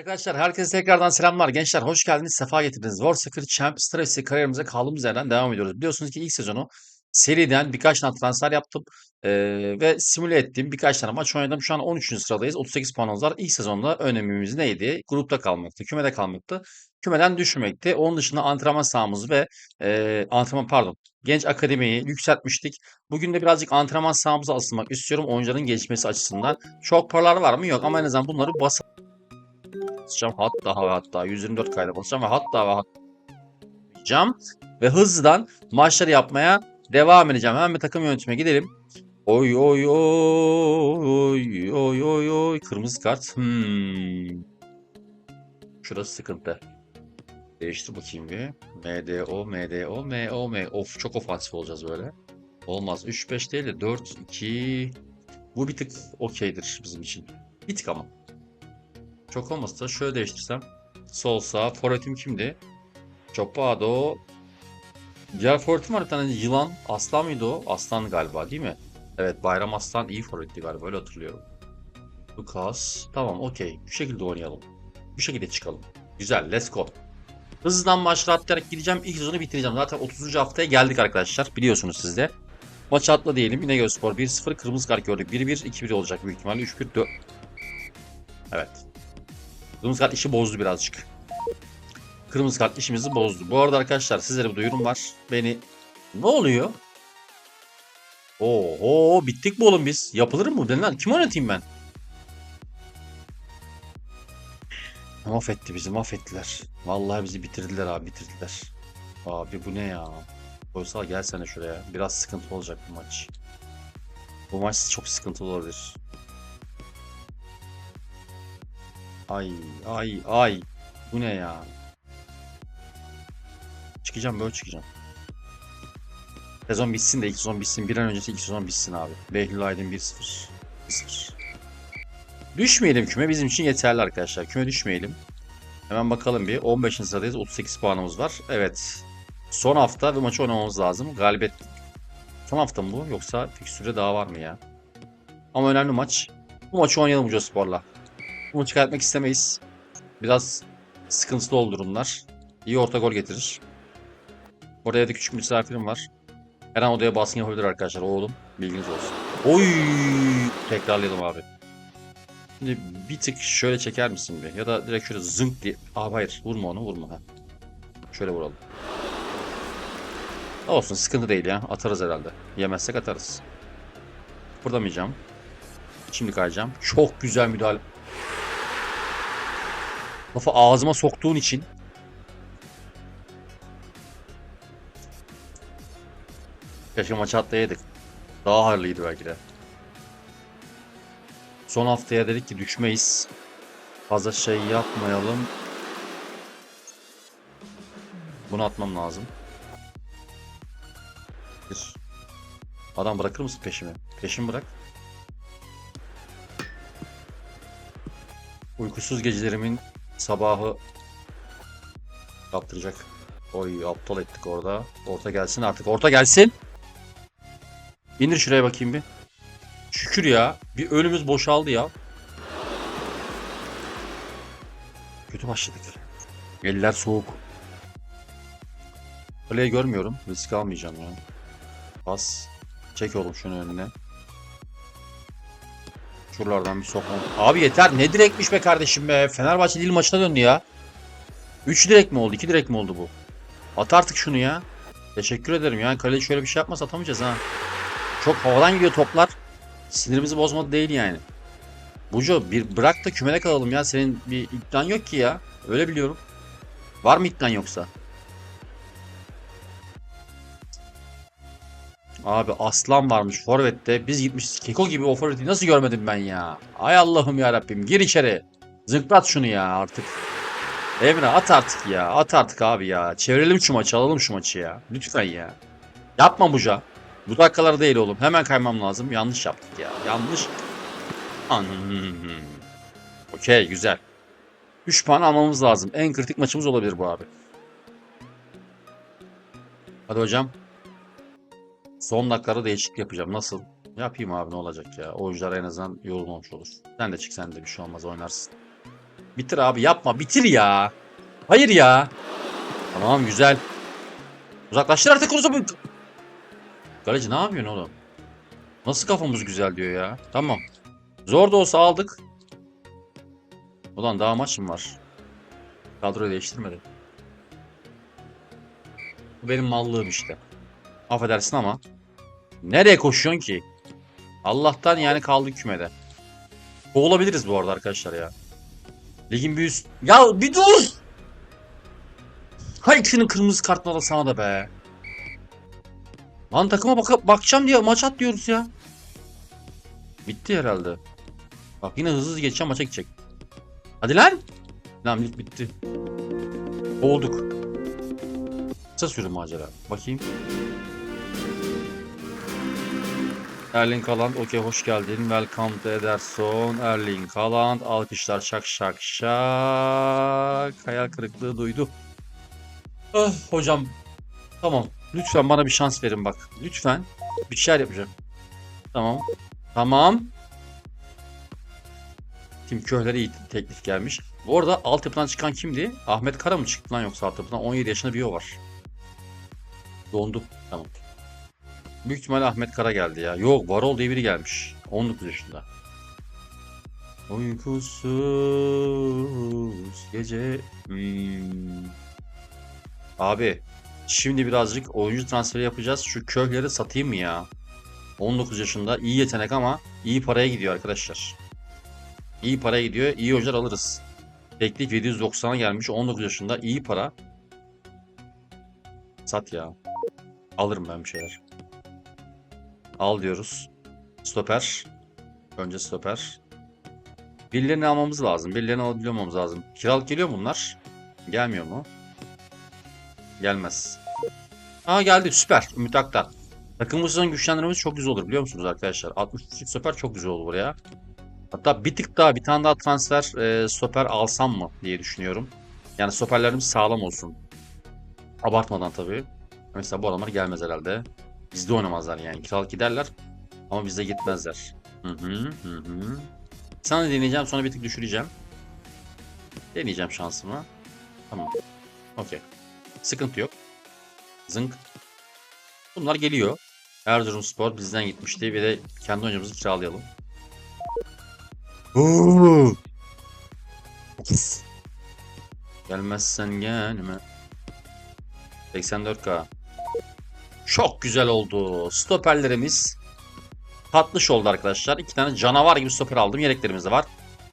Arkadaşlar herkese tekrardan selamlar. Gençler hoş geldiniz. Sefa getirdiniz. War Secret Champ Stress'i kariyerimize kaldığımız yerden devam ediyoruz. Biliyorsunuz ki ilk sezonu seriden birkaç tane transfer yaptım. Ee, ve simüle ettiğim birkaç tane maç oynadım. Şu an 13. sıradayız. 38 puanımız var. İlk sezonda önemimiz neydi? Grupta kalmaktı. Kümede kalmaktı. Kümeden düşmekti. Onun dışında antrenman sahamızı ve e, antrenman pardon genç akademiyi yükseltmiştik. Bugün de birazcık antrenman sahamıza asılmak istiyorum. Oyuncuların gelişmesi açısından. Çok paralar var mı? Yok ama en azından bunları bas basacağım. Hatta ve hatta 124 kayda basacağım ve hatta ve hatta. Ve hızlıdan maçları yapmaya devam edeceğim. Hemen bir takım yönetimine gidelim. Oy oy oy oy oy oy kırmızı kart. Hmm. Şurası sıkıntı. Değiştir bakayım bir. MDO, MDO, MO, M. Of çok ofansif olacağız böyle. Olmaz. 3-5 değil de 4-2. Bu bir tık okeydir bizim için. Bir tık ama. Çok olmasa şöyle değiştirsem. Sol sağ. Forvetim kimdi? Chopado. Diğer forvetim var bir tane yılan. Aslan mıydı o? Aslan galiba değil mi? Evet Bayram Aslan iyi forvetti galiba öyle hatırlıyorum. Lucas. Tamam okey. Bu şekilde oynayalım. Bu şekilde çıkalım. Güzel let's go. Hızlıdan maçla atlayarak gideceğim. İlk sezonu bitireceğim. Zaten 30. haftaya geldik arkadaşlar. Biliyorsunuz siz de. Maçı atla diyelim. Yine Spor 1-0. Kırmızı kart gördük. 1-1, 2-1 olacak büyük ihtimalle. 3-1, 4. Evet. Kırmızı kart işi bozdu birazcık. Kırmızı kart işimizi bozdu. Bu arada arkadaşlar sizlere bir duyurum var. Beni... Ne oluyor? Oo, bittik mi oğlum biz? Yapılır mı bu? Lan kim oynatayım ben? Mahvetti bizi mahvettiler. Vallahi bizi bitirdiler abi bitirdiler. Abi bu ne ya? Koysal gelsene şuraya. Biraz sıkıntı olacak bu maç. Bu maç çok sıkıntılı olabilir. Ay ay ay. Bu ne ya? Çıkacağım böyle çıkacağım. Sezon bitsin de ilk sezon bitsin. Bir an öncesi ilk sezon bitsin abi. Behlül Aydın 1-0. 1-0. Düşmeyelim küme bizim için yeterli arkadaşlar. Küme düşmeyelim. Hemen bakalım bir. 15. sıradayız. 38 puanımız var. Evet. Son hafta bir maçı oynamamız lazım. Galibiyet son hafta mı bu yoksa fikstüre daha var mı ya? Ama önemli maç. Bu maçı oynayalım Uca Spor'la. Bu maçı kaybetmek istemeyiz. Biraz sıkıntılı oldu durumlar. İyi orta gol getirir. Oraya da küçük misafirim var. Her an odaya baskın yapabilir arkadaşlar oğlum. Bilginiz olsun. Oy! Tekrarlayalım abi. Şimdi bir tık şöyle çeker misin bir? Ya da direkt şöyle zınk diye. Abi hayır vurma onu vurma. Ha. Şöyle vuralım. Olsun sıkıntı değil ya. Atarız herhalde. Yemezsek atarız. Fırlamayacağım. Şimdi kayacağım. Çok güzel müdahale. Lafı ağzıma soktuğun için Keşke maçı atlayaydık. Daha harlıydı belki de. Son haftaya dedik ki düşmeyiz. Fazla şey yapmayalım. Bunu atmam lazım. Bir. Adam bırakır mısın peşimi? Peşimi bırak. Uykusuz gecelerimin sabahı yaptıracak. Oy aptal ettik orada. Orta gelsin artık. Orta gelsin. İndir şuraya bakayım bir. Şükür ya. Bir önümüz boşaldı ya. Kötü başladık. Eller soğuk. Kaleyi görmüyorum. Risk almayacağım ya. Bas. Çek oğlum şunu önüne. Şuralardan bir sokma. Abi yeter. Ne direkmiş be kardeşim be. Fenerbahçe dil maçına döndü ya. 3 direk mi oldu? 2 direk mi oldu bu? At artık şunu ya. Teşekkür ederim. Yani kaleci şöyle bir şey yapmaz atamayacağız ha. Çok havadan gidiyor toplar. Sinirimizi bozmadı değil yani. Buco bir bırak da kümede kalalım ya. Senin bir iddian yok ki ya. Öyle biliyorum. Var mı iddian yoksa? Abi aslan varmış forvette. Biz gitmişiz keko gibi o forveti nasıl görmedim ben ya. Ay Allah'ım ya Rabbim gir içeri. Zıplat şunu ya artık. Emre at artık ya. At artık abi ya. Çevirelim şu maçı alalım şu maçı ya. Lütfen ya. Yapma Buca. Bu dakikalar değil oğlum. Hemen kaymam lazım. Yanlış yaptık ya. Yanlış. Okey güzel. 3 puan almamız lazım. En kritik maçımız olabilir bu abi. Hadi hocam. Son dakikada değişiklik yapacağım. Nasıl? Yapayım abi ne olacak ya. Oyuncular en azından yorulmamış olur. Sen de çık sen de bir şey olmaz oynarsın. Bitir abi yapma. Bitir ya. Hayır ya. Tamam güzel. Uzaklaştır artık onu. Kaleci ne yapıyorsun oğlum? Nasıl kafamız güzel diyor ya. Tamam. Zor da olsa aldık. Ulan daha maç mı var? Kadroyu değiştirmedi. Bu benim mallığım işte. Affedersin ama. Nereye koşuyorsun ki? Allah'tan yani kaldık kümede. Kovulabiliriz bu arada arkadaşlar ya. Ligin bir üst... Ya bir dur! Hay senin kırmızı kartını da sana da be. Lan takıma baka bakacağım diye maç at diyoruz ya. Bitti herhalde. Bak yine hızlı hızlı geçeceğim maça gidecek. Hadi lan. Lan lig bitti. Olduk. Kısa sürdü macera. Bakayım. Erling Haaland, okey hoş geldin. Welcome to Ederson. Erling Haaland, alkışlar şak şak şak. Hayal kırıklığı duydu. Ah hocam. Tamam. Lütfen bana bir şans verin bak. Lütfen. Bir şeyler yapacağım. Tamam. Tamam. Tim Köhler'e iyi teklif gelmiş. Bu arada altyapıdan çıkan kimdi? Ahmet Kara mı çıktı lan yoksa altyapıdan? 17 yaşında bir o var. Dondu. Tamam. Büyük ihtimalle Ahmet Kara geldi ya. Yok Varol diye biri gelmiş. 19 yaşında. Uykusuz gece. Hmm. Abi şimdi birazcık oyuncu transferi yapacağız. Şu köhleri satayım mı ya? 19 yaşında iyi yetenek ama iyi paraya gidiyor arkadaşlar. İyi paraya gidiyor. İyi oyuncular alırız. Teklif 790'a gelmiş. 19 yaşında iyi para. Sat ya. Alırım ben bir şeyler. Al diyoruz. Stoper. Önce stoper. Birilerini almamız lazım. Birilerini alabiliyor olmamız lazım. Kiralık geliyor bunlar? Gelmiyor mu? Gelmez. Aa geldi süper. Ümit Aktar. Takımımızın güçlendirmemiz çok güzel olur biliyor musunuz arkadaşlar? 63 stoper çok güzel olur buraya. Hatta bir tık daha bir tane daha transfer e, stoper alsam mı diye düşünüyorum. Yani stoperlerimiz sağlam olsun. Abartmadan tabii. Mesela bu adamlar gelmez herhalde. Bizde oynamazlar yani. Kiralık giderler ama bizde gitmezler. Hı hı hı hı. Sana deneyeceğim sonra bir tık düşüreceğim. Deneyeceğim şansımı. Tamam. Okey. Sıkıntı yok. Zınk. Bunlar geliyor. Erzurumspor bizden gitmişti ve de kendi oyuncumuzu kiralayalım. Oo. Gelmezsen gelme. 84k. Çok güzel oldu. Stoperlerimiz tatlış oldu arkadaşlar. İki tane canavar gibi stoper aldım. Yeleklerimiz de var.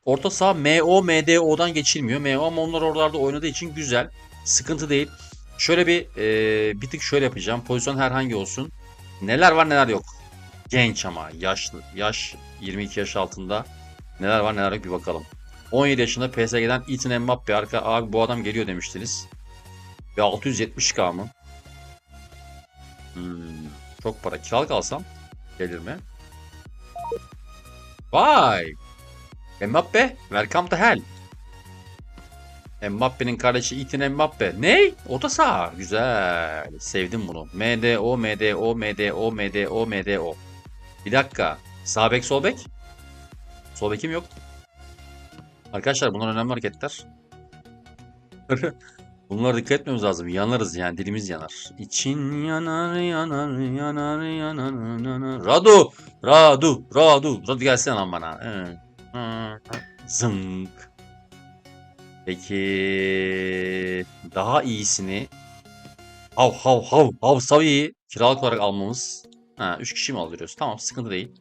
Orta saha MO, MDO'dan geçilmiyor. MO ama onlar oralarda oynadığı için güzel. Sıkıntı değil. Şöyle bir e, bir tık şöyle yapacağım. Pozisyon herhangi olsun. Neler var neler yok. Genç ama yaşlı. Yaş 22 yaş altında. Neler var neler yok bir bakalım. 17 yaşında PSG'den Ethan Mbappe arka abi bu adam geliyor demiştiniz. Ve 670k mı? Hmm, çok para. Kiralık alsam gelir mi? Vay! Mbappe, welcome to hell. Mbappe'nin kardeşi Ethan Mbappe. Ne? O da sağ. Güzel. Sevdim bunu. MDO, MDO, MDO, MDO, MDO. Bir dakika. Sağ bek, sol bek. Sol bekim yok. Arkadaşlar bunlar önemli hareketler. Bunlara dikkat etmemiz lazım. Yanarız yani dilimiz yanar. İçin yanar yanar yanar yanar yanar. Radu! Radu! Radu! Radu gelsene lan bana. Hı. Zınk. Peki daha iyisini hav hav hav hav Savi'yi kiralık olarak almamız. Ha 3 kişi mi aldırıyoruz? Tamam sıkıntı değil.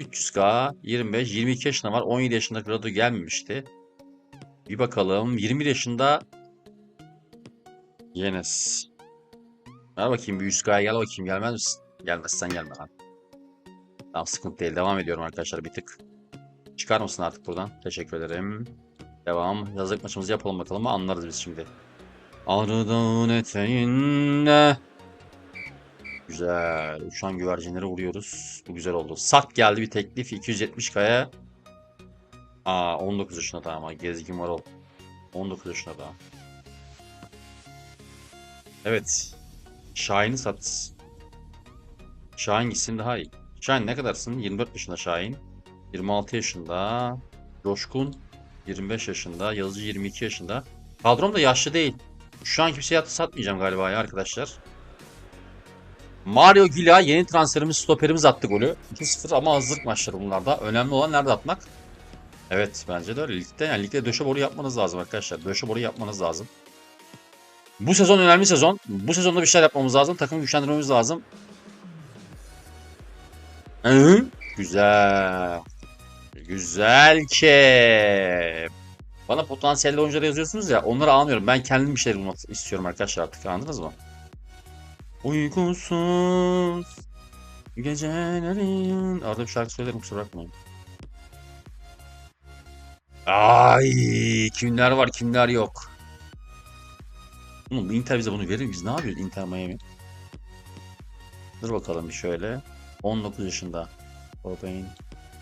300k 25 22 yaşında var. 17 yaşında Radu gelmemişti. Bir bakalım. 21 yaşında Yenes. Ver bakayım bir 100k'ya gel bakayım gelmez misin? Gelmezsen gelme lan. Tamam sıkıntı değil. Devam ediyorum arkadaşlar bir tık. Çıkar mısın artık buradan? Teşekkür ederim. Devam. Yazık maçımızı yapalım bakalım mı anlarız biz şimdi. Arıdağın eteğinde. Güzel. Uçan güvercinleri vuruyoruz. Bu güzel oldu. Sat geldi bir teklif 270k'ya. Aa 19 yaşında daha ama gezgin var ol. 19 yaşında daha. Evet. Şahin'i sat. Şahin gitsin daha iyi. Şahin ne kadarsın? 24 yaşında Şahin. 26 yaşında. Coşkun. 25 yaşında. Yazıcı 22 yaşında. Kadrom da yaşlı değil. Şu an kimseye at- satmayacağım galiba ya arkadaşlar. Mario Gila yeni transferimiz stoperimiz attı golü. 2-0 ama hazırlık maçları bunlarda. Önemli olan nerede atmak? Evet bence de öyle. Ligde yani ligde döşe boru yapmanız lazım arkadaşlar. Döşe boru yapmanız lazım. Bu sezon önemli sezon. Bu sezonda bir şeyler yapmamız lazım. Takımı güçlendirmemiz lazım. Hı? Güzel. Güzel ki. Bana potansiyelli oyuncuları yazıyorsunuz ya onları anlıyorum. Ben kendim bir şeyler bulmak istiyorum arkadaşlar artık anladınız mı? Uykusuz gecelerin... Arada bir şarkı söylerim kusura bakmayın. Ay kimler var kimler yok. Oğlum Inter bize bunu verir biz ne yapıyoruz Inter Miami? Dur bakalım bir şöyle. 19 yaşında. Cobain.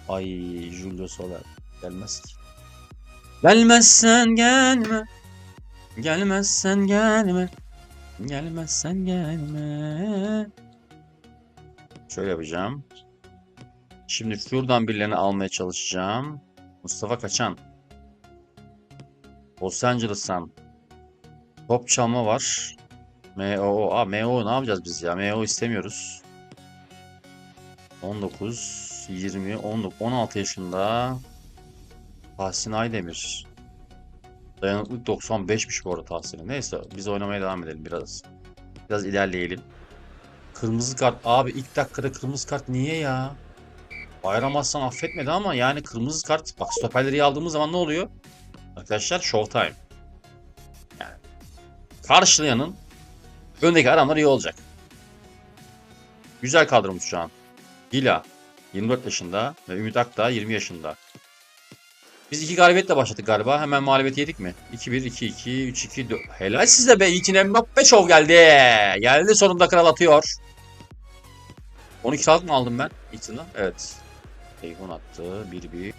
Ay Julio Soler. Gelmez ki. Gelmezsen gelme. Gelmezsen gelme. Gelmezsen gelme. Şöyle yapacağım. Şimdi şuradan birilerini almaya çalışacağım. Mustafa Kaçan. Los Angeles'tan. Top çalma var. MO. Aa MO ne yapacağız biz ya? MO istemiyoruz. 19, 20, 19, 16 yaşında. Tahsin Aydemir. Dayanıklık 95'miş bu arada Tahsin'in. Neyse biz oynamaya devam edelim biraz. Biraz ilerleyelim. Kırmızı kart. Abi ilk dakikada kırmızı kart niye ya? Bayram Aslan affetmedi ama yani kırmızı kart. Bak stoperleri aldığımız zaman ne oluyor? Arkadaşlar showtime. Karşılayanın öndeki adamlar iyi olacak. Güzel kadromuz şu an. Gila 24 yaşında ve Ümit Akdağ 20 yaşında. Biz iki galibiyetle başladık galiba. Hemen mağlubiyet yedik mi? 2-1, 2-2, 3-2, 4. Helal size be. İlkin Mbappe şov geldi. Geldi sonunda kral atıyor. 12 saat mı aldım ben? İlkini. Evet. Telefon attı. 1-1.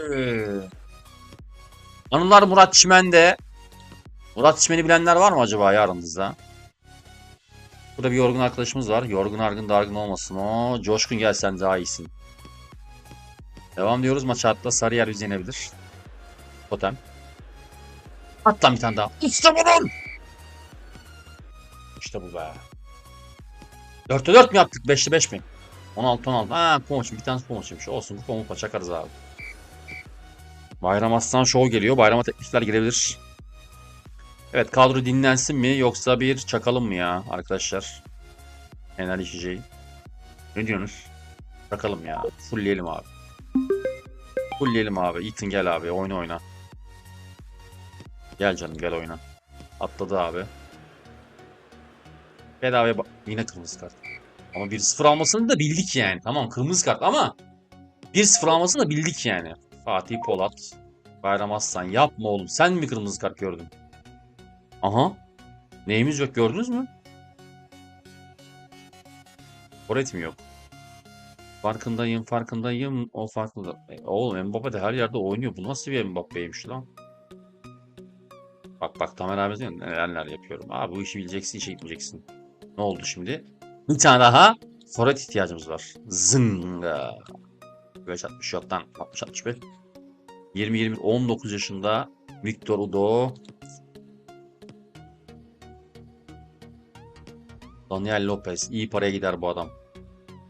Ee. Anılar Murat Çimen'de. Murat Çimen'i bilenler var mı acaba ya aranızda? Burada bir yorgun arkadaşımız var. Yorgun argın dargın olmasın o. Coşkun gel sen daha iyisin. Devam diyoruz. Maça atla. Sarıyer bizi yenebilir. Totem. At bir tane daha. İşte bunun! İşte bu be. 4'te 4 mü yaptık? 5'te 5 mi? 16 16. Ha Pomoç'um. Bir tanesi Pomoç'ummuş. Olsun bu Pomoç'a çakarız abi. Bayram Aslan Show geliyor. Bayrama teklifler gelebilir. Evet kadro dinlensin mi yoksa bir çakalım mı ya arkadaşlar? Enerji içeceği. Ne diyorsunuz? Çakalım ya. Fullleyelim abi. Fullleyelim abi. Ethan gel abi. Oyna oyna. Gel canım gel oyna. Atladı abi. Bedavaya. Yine kırmızı kart. Ama 1-0 almasını da bildik yani. Tamam kırmızı kart ama 1-0 almasını da bildik yani. Fatih Polat. Bayram Aslan yapma oğlum. Sen mi kırmızı kart gördün? Aha. Neyimiz yok gördünüz mü? Forvet mi yok? Farkındayım, farkındayım. O farkında. E, Oğlum Mbappe de her yerde oynuyor. Bu nasıl bir Mbappe'ymiş lan? Bak bak Tamer abi diyor neler yapıyorum. Abi bu işi bileceksin, işe gitmeyeceksin. Ne oldu şimdi? Bir tane daha forvet ihtiyacımız var. Zınga. 560 yoktan 60 65. 20 20 19 yaşında Victor Udo. Daniel Lopez iyi paraya gider bu adam.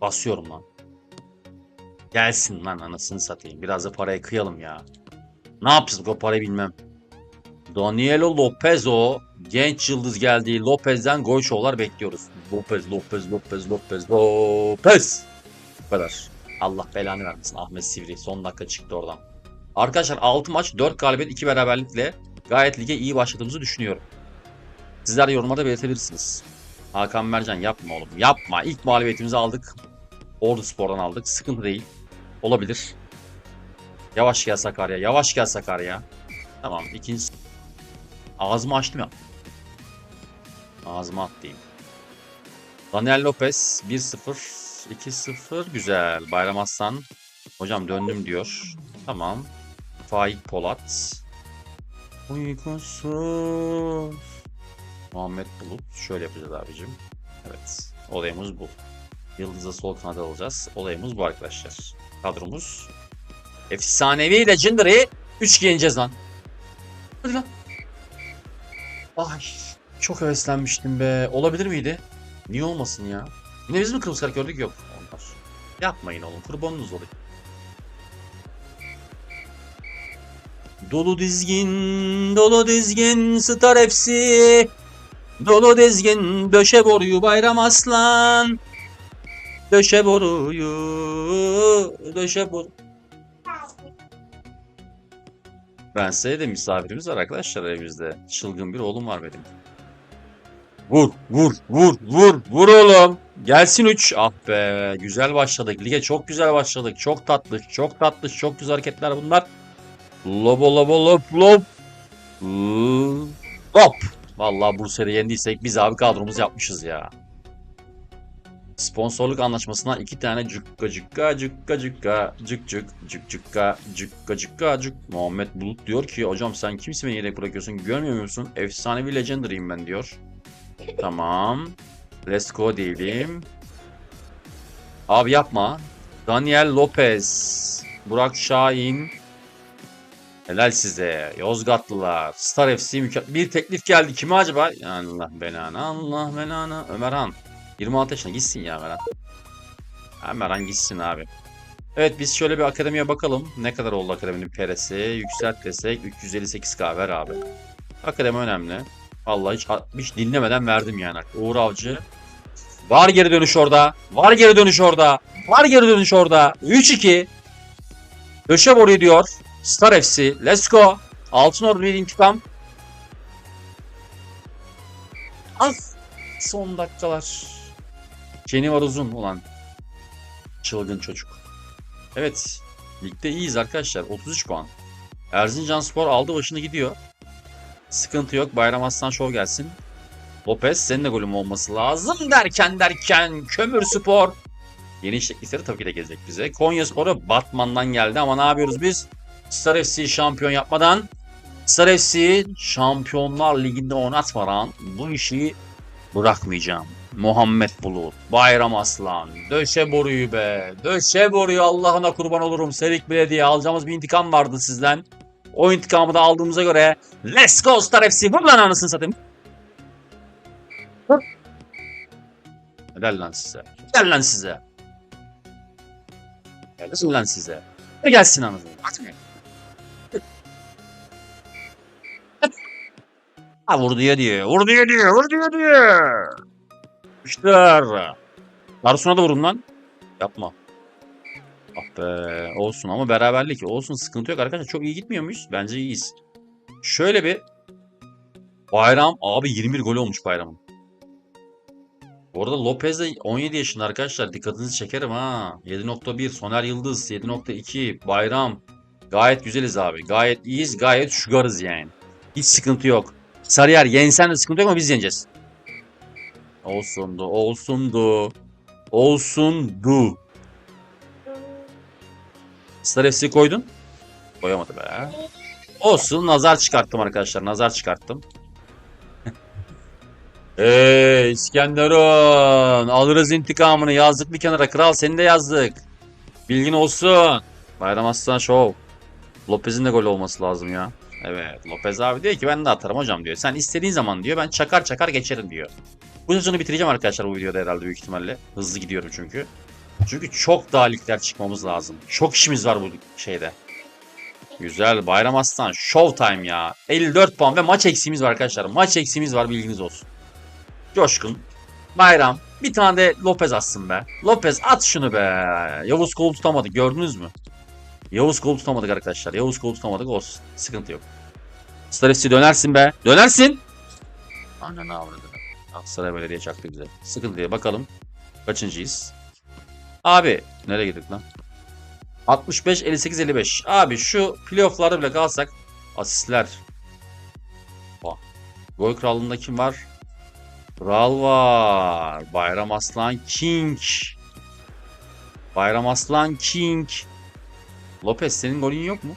Basıyorum lan. Gelsin lan anasını satayım. Biraz da parayı kıyalım ya. Ne yapacağız o parayı bilmem. Danielo Lopez o. Genç yıldız geldi. Lopez'den gol şovlar bekliyoruz. Lopez, Lopez, Lopez, Lopez, Lopez. Bu kadar. Allah belanı vermesin Ahmet Sivri. Son dakika çıktı oradan. Arkadaşlar 6 maç 4 galibiyet 2 beraberlikle gayet lige iyi başladığımızı düşünüyorum. Sizler yorumlarda belirtebilirsiniz. Hakan Mercan yapma oğlum yapma. İlk mağlubiyetimizi aldık. Ordu Spor'dan aldık. Sıkıntı değil. Olabilir. Yavaş gel Sakarya. Yavaş gel Sakarya. Tamam ikinci. Ağzımı açtım ya. Ağzıma attım. Daniel Lopez 1-0. 2-0. Güzel. Bayram Aslan. Hocam döndüm diyor. Tamam. Faik Polat. Uykusuz. Muhammed Bulut. Şöyle yapacağız abicim. Evet. Olayımız bu. Yıldız'a sol kanada alacağız. Olayımız bu arkadaşlar. Kadromuz Efsanevi Legendary 3 yeneceğiz lan. Hadi lan. Ay çok heveslenmiştim be. Olabilir miydi? Niye olmasın ya? Yine biz mi kırmızı kart gördük? Yok. Onlar. Yapmayın oğlum. Kurbanınız olayım. Dolu dizgin, dolu dizgin, Star FC. Dolu dizgin, döşe boruyu bayram aslan. Döşe boruyu, döşe boru. Ben de misafirimiz var arkadaşlar evimizde. Çılgın bir oğlum var benim. Vur, vur, vur, vur, vur oğlum. Gelsin 3. Ah be, güzel başladık. Lige çok güzel başladık. Çok tatlı, çok tatlı, çok güzel hareketler bunlar. Lobo lobo lop lop. Hop. Vallahi Bursa'yı yendiysek biz abi kadromuzu yapmışız ya. Sponsorluk anlaşmasına iki tane cukka cukka cukka cukka cuk cuk cuk cukka cukka cukka cuk. Muhammed Bulut diyor ki hocam sen kimsin beni yedek bırakıyorsun görmüyor musun? Efsanevi legendary'im ben diyor. Tamam. Let's go diyelim. Abi yapma. Daniel Lopez. Burak Şahin. Helal size. Yozgatlılar. Star FC mükemmel. Bir teklif geldi. Kime acaba? Allah belanı. Allah belanı. Ömerhan. 26 yaşına gitsin ya Ömerhan. Ömerhan gitsin abi. Evet biz şöyle bir akademiye bakalım. Ne kadar oldu akademinin peresi? Yükselt desek 358k ver abi. Akademi önemli. Vallahi hiç, hiç dinlemeden verdim yani. Uğur Avcı. Var geri dönüş orada. Var geri dönüş orada. Var geri dönüş orada. 3-2. Döşe boruyu diyor. Star FC. Let's go. Altın Ordu bir intikam. Az. Son dakikalar. Kenny var uzun ulan. Çılgın çocuk. Evet. Ligde iyiyiz arkadaşlar. 33 puan. Erzincan Spor aldı başını gidiyor. Sıkıntı yok. Bayram Aslan Show gelsin. Lopez senin de golün olması lazım derken derken Kömür Spor. Yeni işletmeleri tabii ki de gelecek bize. Konya Spor'u Batman'dan geldi ama ne yapıyoruz biz? Star FC şampiyon yapmadan Star FC Şampiyonlar Ligi'nde oynatmadan bu işi bırakmayacağım. Muhammed Bulut, Bayram Aslan, döşe boruyu be, döşe boruyu Allah'ına kurban olurum. Serik Belediye alacağımız bir intikam vardı sizden. O intikamı da aldığımıza göre Let's go Star FC. Vur lan anasını satayım. Helal lan size. Helal lan size. Helal lan size. Gelsin anasını. Atmayın. Ha vurdu ya diye. Vurdu ya diye. Vurdu ya diye. İşler. Darsun'a da vurun lan. Yapma. Ah be. Olsun ama beraberlik. Olsun sıkıntı yok arkadaşlar. Çok iyi gitmiyor muyuz? Bence iyiyiz. Şöyle bir Bayram abi 21 gol olmuş Bayram'ın. Bu arada Lopez de 17 yaşında arkadaşlar. Dikkatinizi çekerim ha. 7.1 Soner Yıldız 7.2 Bayram. Gayet güzeliz abi. Gayet iyiyiz. Gayet şugarız yani. Hiç sıkıntı yok. Sarıyer yensen de sıkıntı yok ama biz yeneceğiz. Olsundu. Olsundu. Olsundu. Star FC koydun. Koyamadı be. Olsun nazar çıkarttım arkadaşlar. Nazar çıkarttım. Eee İskenderun. Alırız intikamını. Yazdık bir kenara. Kral seni de yazdık. Bilgin olsun. Bayram Aslan Show. Lopez'in de gol olması lazım ya. Evet. Lopez abi diyor ki ben de atarım hocam diyor. Sen istediğin zaman diyor ben çakar çakar geçerim diyor. Bu sezonu bitireceğim arkadaşlar bu videoda herhalde büyük ihtimalle. Hızlı gidiyorum çünkü. Çünkü çok daha ligler çıkmamız lazım. Çok işimiz var bu şeyde. Güzel. Bayram Aslan. Showtime ya. 54 puan ve maç eksiğimiz var arkadaşlar. Maç eksiğimiz var bilginiz olsun. Coşkun. Bayram. Bir tane de Lopez atsın be. Lopez at şunu be. Yavuz kol tutamadık. Gördünüz mü? Yavuz kol tutamadık arkadaşlar. Yavuz kol tutamadık olsun. Sıkıntı yok. Star FC dönersin be. Dönersin. Ananı avradı. Aksaray Belediye çaktı bize. Sıkıntı değil. Bakalım. Kaçıncıyız? Abi. Nereye gittik lan? 65, 58, 55. Abi şu playoff'larda bile kalsak asistler. Bak. Gol krallığında kim var? Kral var. Bayram Aslan King. Bayram Aslan King. Lopez senin golün yok mu?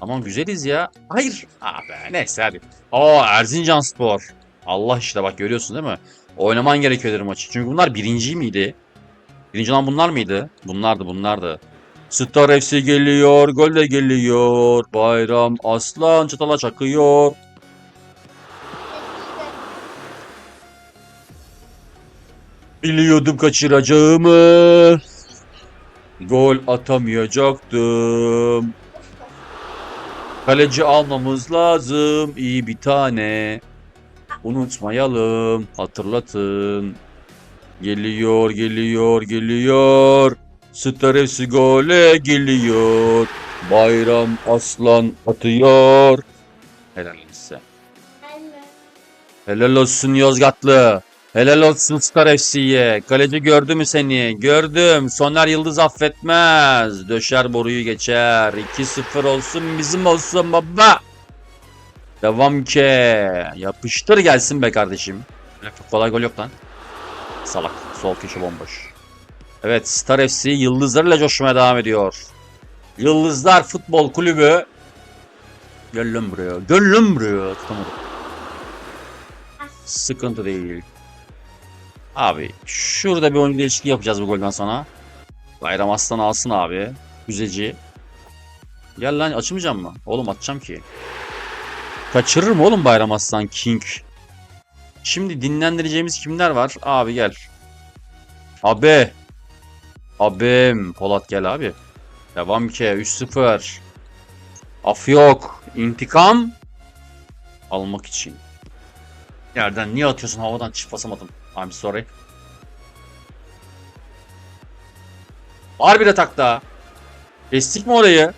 Tamam güzeliz ya. Hayır. Ah be neyse hadi. Aa Erzincan Spor. Allah işte bak görüyorsun değil mi? Oynaman gerekiyor maçı. Çünkü bunlar birinci miydi? Birinci olan bunlar mıydı? Bunlardı bunlardı. Star FC geliyor. Gol de geliyor. Bayram Aslan çatala çakıyor. Biliyordum kaçıracağımı. Gol atamayacaktım. Kaleci almamız lazım. iyi bir tane. Unutmayalım. Hatırlatın. Geliyor, geliyor, geliyor. Star FC gole geliyor. Bayram Aslan atıyor. Helal size. Helal olsun Yozgatlı. Helal olsun Star FC'ye. Kaleci gördü mü seni? Gördüm. Soner Yıldız affetmez. Döşer boruyu geçer. 2-0 olsun bizim olsun baba. Devam ki. Yapıştır gelsin be kardeşim. Kolay gol yok lan. Salak. Sol köşe bomboş. Evet Star FC yıldızlarıyla coşmaya devam ediyor. Yıldızlar Futbol Kulübü. Lan buraya. Lan buraya. Tutamadım. Sıkıntı değil. Abi şurada bir oyun değişikliği yapacağız bu golden sonra. Bayram Aslan alsın abi. Güzeci. Gel lan açmayacağım mı? Oğlum atacağım ki. Kaçırır mı oğlum Bayram Aslan King? Şimdi dinlendireceğimiz kimler var? Abi gel. Abi. Abim. Polat gel abi. Devam ki 3-0. Af yok. İntikam. Almak için. Yerden niye atıyorsun? Havadan çift basamadım. I'm sorry. Harbi de takta. Kestik mi orayı?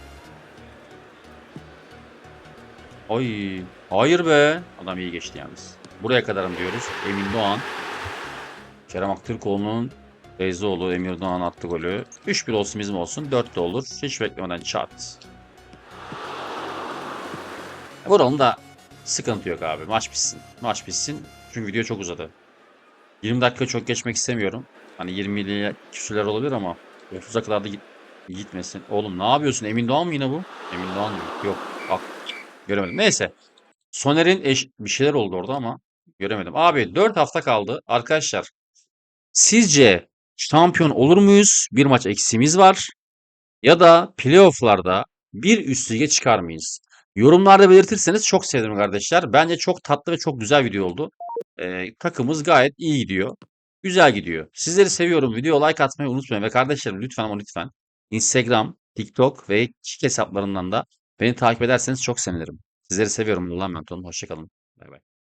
Ay, hayır be. Adam iyi geçti yalnız. Buraya kadarım diyoruz. Emin Doğan. Kerem Aktürkoğlu'nun Beyzoğlu, Emir Doğan attı golü. 3-1 olsun bizim olsun. 4 de olur. Hiç beklemeden çat. Vuralım da sıkıntı yok abi. Maç bitsin. Maç bitsin. Çünkü video çok uzadı. 20 dakika çok geçmek istemiyorum. Hani 20'li küsürler olabilir ama 30'a kadar da git, gitmesin. Oğlum ne yapıyorsun? Emin Doğan mı yine bu? Emin Doğan mı? Yok. Bak. Göremedim. Neyse. Soner'in eş bir şeyler oldu orada ama göremedim. Abi 4 hafta kaldı. Arkadaşlar sizce şampiyon olur muyuz? Bir maç eksiğimiz var. Ya da playoff'larda bir üst lige çıkar mıyız? Yorumlarda belirtirseniz çok sevinirim kardeşler. Bence çok tatlı ve çok güzel video oldu. Ee, takımımız gayet iyi gidiyor. Güzel gidiyor. Sizleri seviyorum. Video like atmayı unutmayın. Ve kardeşlerim lütfen ama lütfen Instagram, TikTok ve Kik hesaplarından da beni takip ederseniz çok sevinirim. Sizleri seviyorum. Allah'a emanet. Hoşçakalın. Bay bay.